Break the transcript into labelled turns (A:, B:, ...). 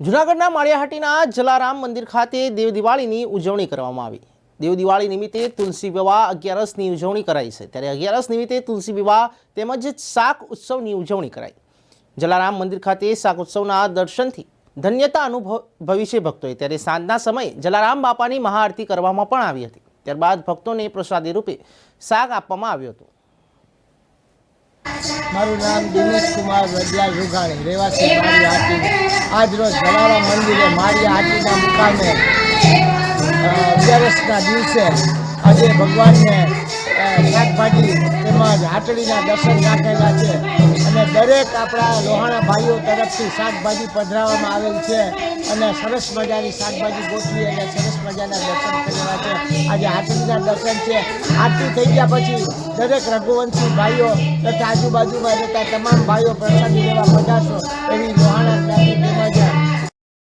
A: જૂનાગઢના માળિયાહાટીના જલારામ મંદિર ખાતે દેવ દિવાળીની ઉજવણી કરવામાં આવી. દેવ દિવાળી નિમિત્તે તુલસી વિવાહ અગિયારસની ઉજવણી કરાઈ છે. ત્યારે અગિયારસ નિમિત્તે તુલસી વિવાહ તેમજ શાક ઉત્સવની ઉજવણી કરાઈ. જલારામ મંદિર ખાતે શાક ઉત્સવના દર્શનથી ધન્યતા અનુભવી છે ભક્તોએ ત્યારે સાંજના સમયે જલારામ બાપાની મહાઆરતી કરવામાં પણ આવી હતી. ત્યારબાદ ભક્તોને પ્રસાદી રૂપે શાક આપવામાં આવ્યું હતું.
B: મારું નામ દિનેશ કુમાર વડિયા જુગાણી, રહેવાસી મારી હાટી આજરોજ રોજ જલારામ મંદિરે મારી હાટીના મુકામે અગિયારસના દિવસે આજે ભગવાનને શાકભાજી તેમજ હાટડીના દર્શન રાખેલા છે. અને દરેક આપણા લોહાણા ભાઈઓ તરફથી શાકભાજી પધરાવવામાં આવેલ છે અને સરસ મજાની શાકભાજી ગોઠવી અને સરસ મજાના દર્શન કરેલા છે. આજે આરતીના દર્શન છે. આરતી થઈ ગયા પછી દરેક રઘુવંશી ભાઈઓ તથા આજુબાજુમાં રહેતા તમામ ભાઈઓ પ્રસાદી લેવા પધારશો.